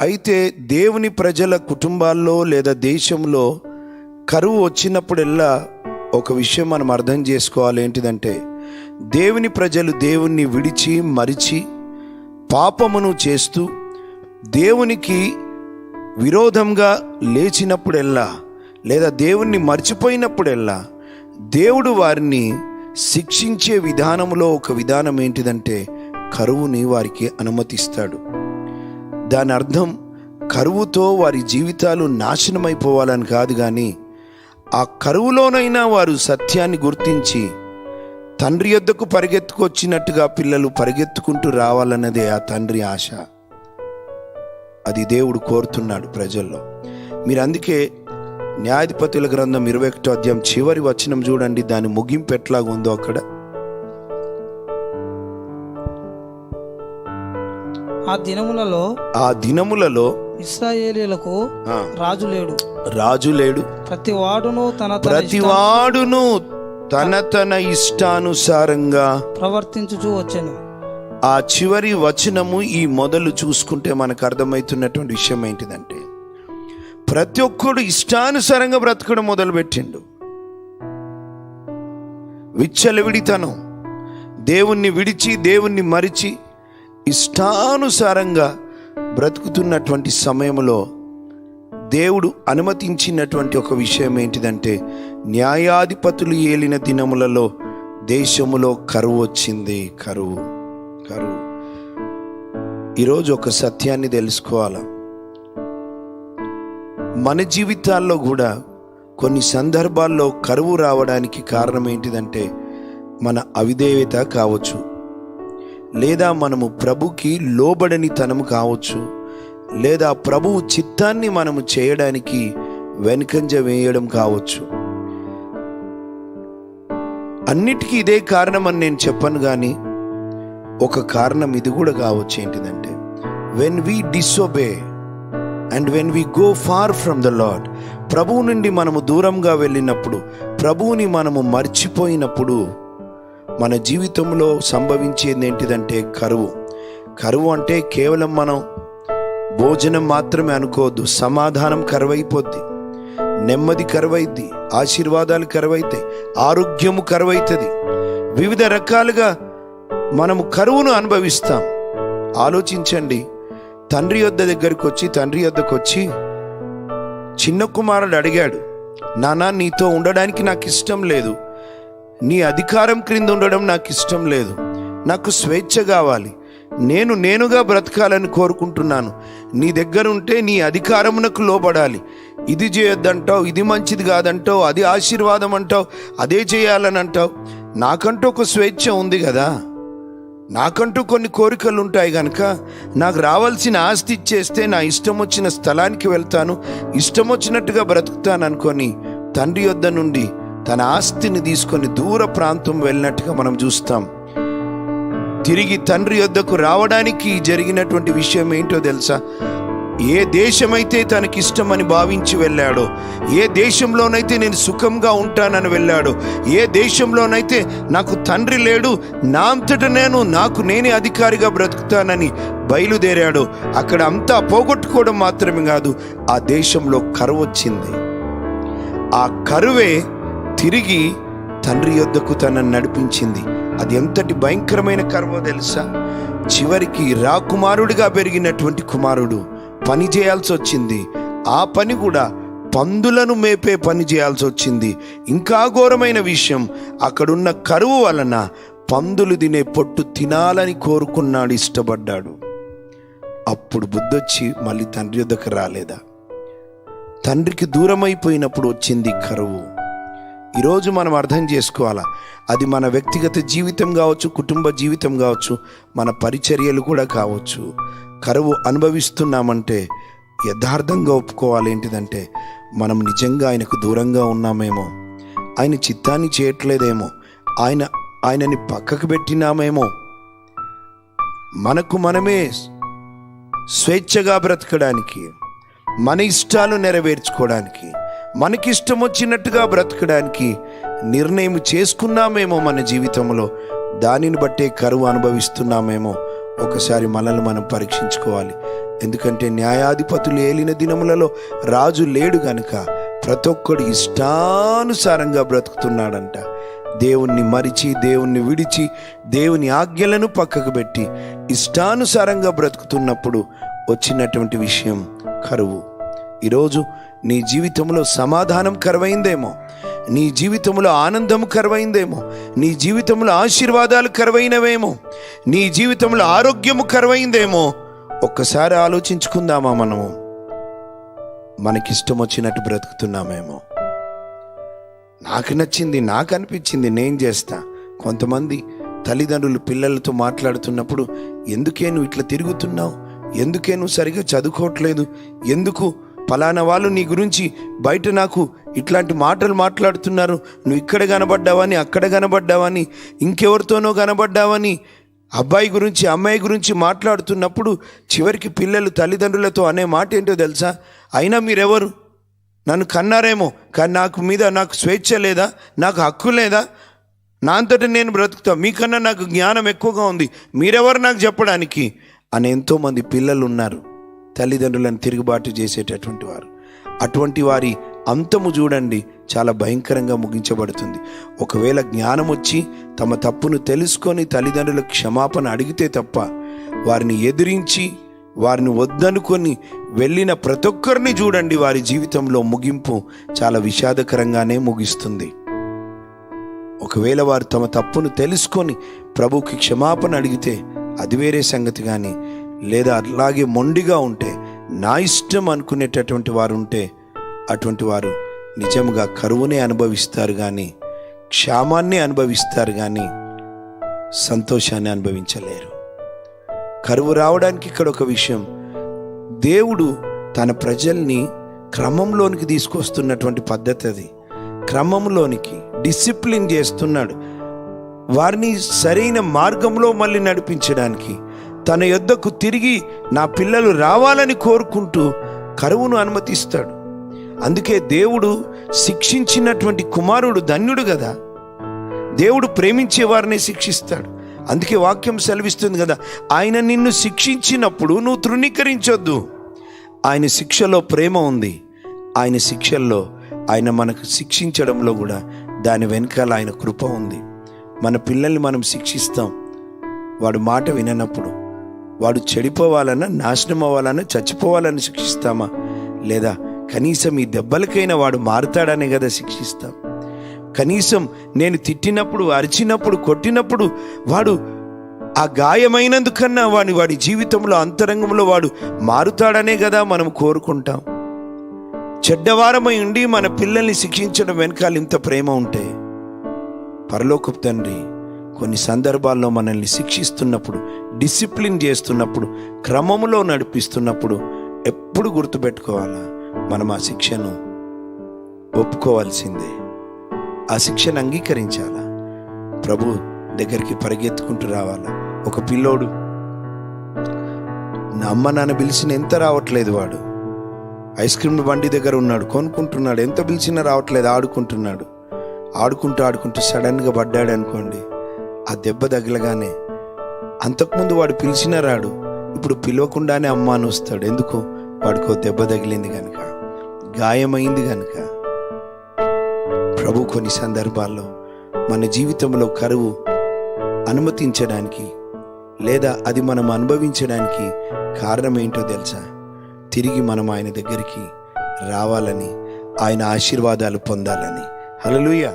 అయితే దేవుని ప్రజల కుటుంబాల్లో లేదా దేశంలో కరువు వచ్చినప్పుడెల్లా ఒక విషయం మనం అర్థం చేసుకోవాలి ఏంటిదంటే దేవుని ప్రజలు దేవుణ్ణి విడిచి మరిచి పాపమును చేస్తూ దేవునికి విరోధంగా లేచినప్పుడెల్లా లేదా దేవుణ్ణి మర్చిపోయినప్పుడెల్లా దేవుడు వారిని శిక్షించే విధానంలో ఒక విధానం ఏంటిదంటే కరువుని వారికి అనుమతిస్తాడు. దాని అర్థం కరువుతో వారి జీవితాలు నాశనమైపోవాలని కాదు కానీ ఆ కరువులోనైనా వారు సత్యాన్ని గుర్తించి తండ్రి యొద్దకు పరిగెత్తుకొచ్చినట్టుగా పిల్లలు పరిగెత్తుకుంటూ రావాలన్నదే ఆ తండ్రి ఆశ. అది దేవుడు కోరుతున్నాడు ప్రజల్లో. మీరు అందుకే న్యాయాధిపతుల గ్రంథం ఇరవై ఒకటో అధ్యాయం చివరి వచనం చూడండి దాని ముగింపు ఎట్లాగుందో అక్కడ. ఆ దినములలో ఆ దినములలో ఇస్రాయేలీలకు రాజు లేడు. రాజు లేడు. ప్రతి వాడును తన ఇష్ట ప్రతివాడును తన తన ఇష్టానుసారంగా ప్రవర్తించుచూ వచ్చాను. ఆ చివరి వచనము ఈ మొదలు చూసుకుంటే మనకు అర్థమవుతున్నటువంటి విషయం ఏంటిదంటే ప్రతి ఒక్కడు ఇష్టానుసారంగా బ్రతకడం మొదలుపెట్టిండు. విచ్చలవిడితనం. దేవుణ్ణి విడిచి దేవుణ్ణి మరిచి ఇష్టానుసారంగా బ్రతుకుతున్నటువంటి సమయంలో దేవుడు అనుమతించినటువంటి ఒక విషయం ఏంటిదంటే న్యాయాధిపతులు ఏలిన దినములలో దేశములో కరువు వచ్చింది. కరువు కరువు. ఈరోజు ఒక సత్యాన్ని తెలుసుకోవాలా? మన జీవితాల్లో కూడా కొన్ని సందర్భాల్లో కరువు రావడానికి కారణం ఏంటిదంటే మన అవిధేయత కావచ్చు. లేదా మనము ప్రభుకి లోబడని తనము కావచ్చు లేదా ప్రభువు చిత్తాన్ని మనము చేయడానికి వెనుకంజ వేయడం కావచ్చు. అన్నిటికీ ఇదే కారణం అని నేను చెప్పను కానీ ఒక కారణం ఇది కూడా కావచ్చు ఏంటిదంటే when we disobey and when we go far from the Lord ప్రభువు నుండి మనము దూరంగా వెళ్ళినప్పుడు ప్రభువుని మనము మర్చిపోయినప్పుడు మన జీవితంలో సంభవించేది ఏంటిదంటే కరువు. కరువు అంటే కేవలం మనం భోజనం మాత్రమే అనుకోవద్దు సమాధానం కరువైపోద్ది. నెమ్మది కరువైద్ది ఆశీర్వాదాలు కరువైతాయి ఆరోగ్యము కరువైతుంది. వివిధ రకాలుగా మనము కరువును అనుభవిస్తాం. ఆలోచించండి తండ్రి యొద్ద దగ్గరికి వచ్చి తండ్రి యొద్దకు వచ్చి చిన్న కుమారుడు అడిగాడు నానా నీతో ఉండడానికి నాకు ఇష్టం లేదు. నీ అధికారం క్రింద ఉండడం నాకు ఇష్టం లేదు. నాకు స్వేచ్ఛ కావాలి. నేను నేనుగా బ్రతకాలని కోరుకుంటున్నాను. నీ దగ్గర ఉంటే నీ అధికారమునకు లోబడాలి. ఇది చేయొద్దంటావు ఇది మంచిది కాదంటావు అది ఆశీర్వాదం అంటావు అదే చేయాలని అంటావు. నాకంటూ ఒక స్వేచ్ఛ ఉంది కదా. నాకంటూ కొన్ని కోరికలు ఉంటాయి కనుక నాకు రావాల్సిన ఆస్తి ఇచ్చేస్తే నా ఇష్టం వచ్చిన స్థలానికి వెళ్తాను ఇష్టం వచ్చినట్టుగా బ్రతుకుతాను అనుకొని తండ్రి యొద్ద నుండి తన ఆస్తిని తీసుకొని దూర ప్రాంతం వెళ్ళినట్టుగా మనం చూస్తాం. తిరిగి తండ్రి యొద్దకు రావడానికి జరిగినటువంటి విషయం ఏంటో తెలుసా? ఏ దేశమైతే తనకి ఇష్టమని భావించి వెళ్ళాడో ఏ దేశంలోనైతే నేను సుఖంగా ఉంటానని వెళ్ళాడో ఏ దేశంలోనైతే నాకు తండ్రి లేడు నా అంతట నేను నాకు నేనే అధికారిగా బ్రతుకుతానని బయలుదేరాడో అక్కడ అంతా పోగొట్టుకోవడం మాత్రమే కాదు ఆ దేశంలో కరువు వచ్చింది. ఆ కరువే తిరిగి తండ్రి యొద్దకు తనను నడిపించింది. అది ఎంతటి భయంకరమైన కర్మో తెలుసా? చివరికి రాకుమారుడిగా పెరిగినటువంటి కుమారుడు పని చేయాల్సి వచ్చింది. ఆ పని కూడా పందులను మేపే పని చేయాల్సి వచ్చింది. ఇంకా ఘోరమైన విషయం అక్కడున్న కరువు వలన పందులు తినే పొట్టు తినాలని కోరుకున్నాడు ఇష్టపడ్డాడు. అప్పుడు బుద్ధొచ్చి మళ్ళీ తండ్రి యొద్దకు రాలేదా? తండ్రికి దూరం అయిపోయినప్పుడు వచ్చింది కరువు. ఈరోజు మనం అర్థం చేసుకోవాలా? అది మన వ్యక్తిగత జీవితం కావచ్చు కుటుంబ జీవితం కావచ్చు మన పరిచర్యలు కూడా కావచ్చు. కరువు అనుభవిస్తున్నామంటే యథార్థంగా ఒప్పుకోవాలి ఏంటిదంటే మనం నిజంగా ఆయనకు దూరంగా ఉన్నామేమో ఆయన చిత్తాన్ని చేయట్లేదేమో ఆయన ఆయనని పక్కకు పెట్టినామేమో మనకు మనమే స్వేచ్ఛగా బ్రతకడానికి మన ఇష్టాలు నెరవేర్చుకోవడానికి మనకిష్టం వచ్చినట్టుగా బ్రతకడానికి నిర్ణయం చేసుకున్నామేమో మన జీవితంలో. దానిని బట్టే కరువు అనుభవిస్తున్నామేమో. ఒకసారి మనల్ని మనం పరీక్షించుకోవాలి. ఎందుకంటే న్యాయాధిపతులు ఏలిన దినములలో రాజు లేడు గనుక ప్రతి ఒక్కడు ఇష్టానుసారంగా బ్రతుకుతున్నాడంట. దేవుణ్ణి మరిచి దేవుణ్ణి విడిచి దేవుని ఆజ్ఞలను పక్కకు పెట్టి ఇష్టానుసారంగా బ్రతుకుతున్నప్పుడు వచ్చినటువంటి విషయం కరువు. ఈరోజు నీ జీవితంలో సమాధానం కరువైందేమో. నీ జీవితంలో ఆనందం కరువైందేమో. నీ జీవితంలో ఆశీర్వాదాలు కరువైనవేమో. నీ జీవితంలో ఆరోగ్యము కరువైందేమో. ఒక్కసారి ఆలోచించుకుందామా మనము? మనకిష్టం వచ్చినట్టు బ్రతుకుతున్నామేమో. నాకు నచ్చింది నాకు అనిపించింది నేను చేస్తా. కొంతమంది తల్లిదండ్రులు పిల్లలతో మాట్లాడుతున్నప్పుడు ఎందుకే నువ్వు ఇట్లా తిరుగుతున్నావు? ఎందుకే నువ్వు సరిగా చదువుకోవట్లేదు? ఎందుకు పలానా వాళ్ళు నీ గురించి బయట నాకు ఇట్లాంటి మాటలు మాట్లాడుతున్నారు. నువ్వు ఇక్కడ కనబడ్డావని అక్కడ కనబడ్డావని ఇంకెవరితోనో కనబడ్డావని అబ్బాయి గురించి అమ్మాయి గురించి మాట్లాడుతున్నప్పుడు చివరికి పిల్లలు తల్లిదండ్రులతో అనే మాట ఏంటో తెలుసా? అయినా మీరెవరు? నన్ను కన్నారేమో కానీ నాకు మీద నాకు స్వేచ్ఛ లేదా? నాకు హక్కు లేదా? నా అంతటా నేను బ్రతుకుతా మీకన్నా నాకు జ్ఞానం ఎక్కువగా ఉంది. మీరెవరు నాకు చెప్పడానికి? అని ఎంతోమంది పిల్లలు ఉన్నారు తల్లిదండ్రులను తిరుగుబాటు చేసేటటువంటి వారు. అటువంటి వారి అంతము చూడండి చాలా భయంకరంగా ముగించబడుతుంది. ఒకవేళ జ్ఞానం వచ్చి తమ తప్పును తెలుసుకొని తల్లిదండ్రుల క్షమాపణ అడిగితే తప్ప వారిని ఎదిరించి వారిని వద్దనుకొని వెళ్ళిన ప్రతి ఒక్కరిని చూడండి వారి జీవితంలో ముగింపు చాలా విషాదకరంగానే ముగిస్తుంది. ఒకవేళ వారు తమ తప్పును తెలుసుకొని ప్రభుకి క్షమాపణ అడిగితే అది వేరే సంగతి కానీ లేదా అలాగే మొండిగా ఉంటే నా ఇష్టం అనుకునేటటువంటి వారు ఉంటే అటువంటి వారు నిజంగా కరువునే అనుభవిస్తారు కానీ క్షామాన్ని అనుభవిస్తారు కానీ సంతోషాన్ని అనుభవించలేరు. కరువు రావడానికి ఇక్కడ ఒక విషయం. దేవుడు తన ప్రజల్ని క్రమంలోనికి తీసుకొస్తున్నటువంటి పద్ధతి అది. క్రమంలోనికి డిసిప్లిన్ చేస్తున్నాడు. వారిని సరైన మార్గంలో మళ్ళీ నడిపించడానికి తన యొద్దకు తిరిగి నా పిల్లలు రావాలని కోరుకుంటూ కరువును అనుమతిస్తాడు. అందుకే దేవుడు శిక్షించినటువంటి కుమారుడు ధన్యుడు కదా. దేవుడు ప్రేమించే వారిని శిక్షిస్తాడు. అందుకే వాక్యం సెలవిస్తుంది కదా ఆయన నిన్ను శిక్షించినప్పుడు నువ్వు తృణీకరించొద్దు. ఆయన శిక్షలో ప్రేమ ఉంది. ఆయన శిక్షల్లో ఆయన మనకు శిక్షించడంలో కూడా దాని వెనకాల ఆయన కృప ఉంది. మన పిల్లల్ని మనం శిక్షిస్తాం. వాడు మాట విననప్పుడు వాడు చెడిపోవాలన్నా నాశనం అవ్వాలన్నా చచ్చిపోవాలని శిక్షిస్తామా? లేదా కనీసం ఈ దెబ్బలకైనా వాడు మారుతాడనే కదా శిక్షిస్తాం. కనీసం నేను తిట్టినప్పుడు అరిచినప్పుడు కొట్టినప్పుడు వాడు ఆ గాయమైనందుకన్నా వాడి వాడి జీవితంలో అంతరంగంలో వాడు మారుతాడనే కదా మనం కోరుకుంటాం. చెడ్డవారమై ఉండి మన పిల్లల్ని శిక్షించడం వెనకాల ఇంత ప్రేమ ఉంటే పరలోకపు తండ్రి కొన్ని సందర్భాల్లో మనల్ని శిక్షిస్తున్నప్పుడు డిసిప్లిన్ చేస్తున్నప్పుడు క్రమములో నడిపిస్తున్నప్పుడు ఎప్పుడు గుర్తుపెట్టుకోవాలా? మనం ఆ శిక్షను ఒప్పుకోవాల్సిందే. ఆ శిక్షను అంగీకరించాలా? ప్రభు దగ్గరికి పరిగెత్తుకుంటూ రావాలా? ఒక పిల్లోడు నా అమ్మ నాన్న పిలిచిన ఎంత రావట్లేదు వాడు. ఐస్ క్రీమ్ బండి దగ్గర ఉన్నాడు కొనుక్కుంటున్నాడు ఎంత పిలిచినా రావట్లేదు ఆడుకుంటున్నాడు. ఆడుకుంటూ ఆడుకుంటూ సడన్గా పడ్డాడు అనుకోండి. ఆ దెబ్బ తగలగానే అంతకుముందు వాడు పిలిచిన రాడు ఇప్పుడు పిలవకుండానే అమ్మ అని వస్తాడు. ఎందుకు? వాడికి దెబ్బ తగిలింది కనుక గాయమైంది కనుక ప్రభు కొన్ని సందర్భాల్లో మన జీవితంలో కరువు అనుమతించడానికి లేదా అది మనం అనుభవించడానికి కారణం ఏంటో తెలుసా? తిరిగి మనం ఆయన దగ్గరికి రావాలని ఆయన ఆశీర్వాదాలు పొందాలని. హలలుయా